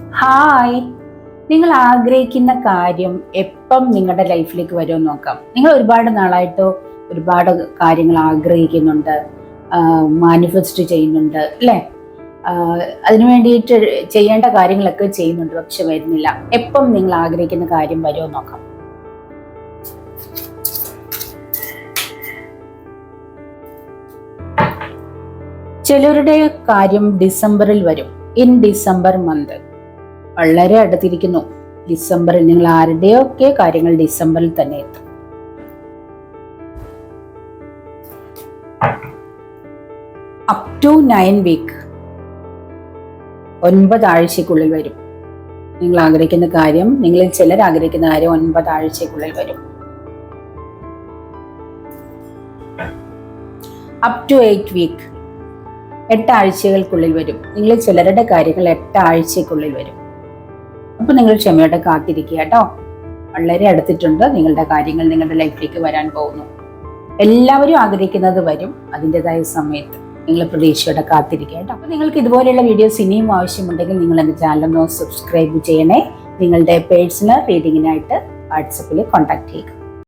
Hi നിങ്ങൾ ആഗ്രഹിക്കുന്ന കാര്യം എപ്പം നിങ്ങളുടെ ലൈഫിലേക്ക് വരുമെന്ന് നോക്കാം. നിങ്ങൾ ഒരുപാട് നാളായിട്ട് ഒരുപാട് കാര്യങ്ങൾ ആഗ്രഹിക്കുന്നുണ്ട് മാനിഫെസ്റ്റ് ചെയ്യുന്നുണ്ട് അല്ലേ? അതിനു വേണ്ടിയിട്ട് ചെയ്യേണ്ട കാര്യങ്ങളൊക്കെ ചെയ്യുന്നുണ്ട് പക്ഷെ വരുന്നില്ല. എപ്പം നിങ്ങൾ ആഗ്രഹിക്കുന്ന കാര്യം വരുമോ നോക്കാം. ചിലരുടെ കാര്യം ഡിസംബറിൽ വരും. In December month. വളരെ അടുത്തിരിക്കുന്നു. ഡിസംബറിൽ നിങ്ങൾ ആരുടെയൊക്കെ കാര്യങ്ങൾ ഡിസംബറിൽ തന്നെ എത്തും. അപ് ടു നയൻ വീക്ക് ഒൻപത് ആഴ്ചക്കുള്ളിൽ വരും. നിങ്ങൾ ആഗ്രഹിക്കുന്ന കാര്യം നിങ്ങളിൽ ചിലർ ആഗ്രഹിക്കുന്ന കാര്യം ഒൻപത് ആഴ്ചക്കുള്ളിൽ വരും. അപ് ടു എയ്റ്റ് വീക്ക് എട്ട് ആഴ്ചകൾക്കുള്ളിൽ വരും. നിങ്ങളിൽ ചിലരുടെ കാര്യങ്ങൾ എട്ട് ആഴ്ചക്കുള്ളിൽ വരും. അപ്പൊ നിങ്ങൾ ക്ഷമയോടെ കാത്തിരിക്കുക കേട്ടോ. വളരെ അടുത്തിട്ടുണ്ട്. നിങ്ങളുടെ കാര്യങ്ങൾ നിങ്ങളുടെ ലൈഫിലേക്ക് വരാൻ പോകുന്നു. എല്ലാവരും ആഗ്രഹിക്കുന്നത് വരും. അതിന്റെതായ സമയത്ത് നിങ്ങൾ പ്രതീക്ഷയോടെ കാത്തിരിക്കുക കേട്ടോ. അപ്പോൾ നിങ്ങൾക്ക് ഇതുപോലെയുള്ള വീഡിയോസ് ഇനിയും ആവശ്യമുണ്ടെങ്കിൽ നിങ്ങൾ എന്റെ ചാനൽ ഒന്ന് സബ്സ്ക്രൈബ് ചെയ്യണേ. നിങ്ങളുടെ പേഴ്സണൽ റീഡിങ്ങിനായിട്ട് വാട്സപ്പിൽ കോൺടാക്ട് ചെയ്യുക.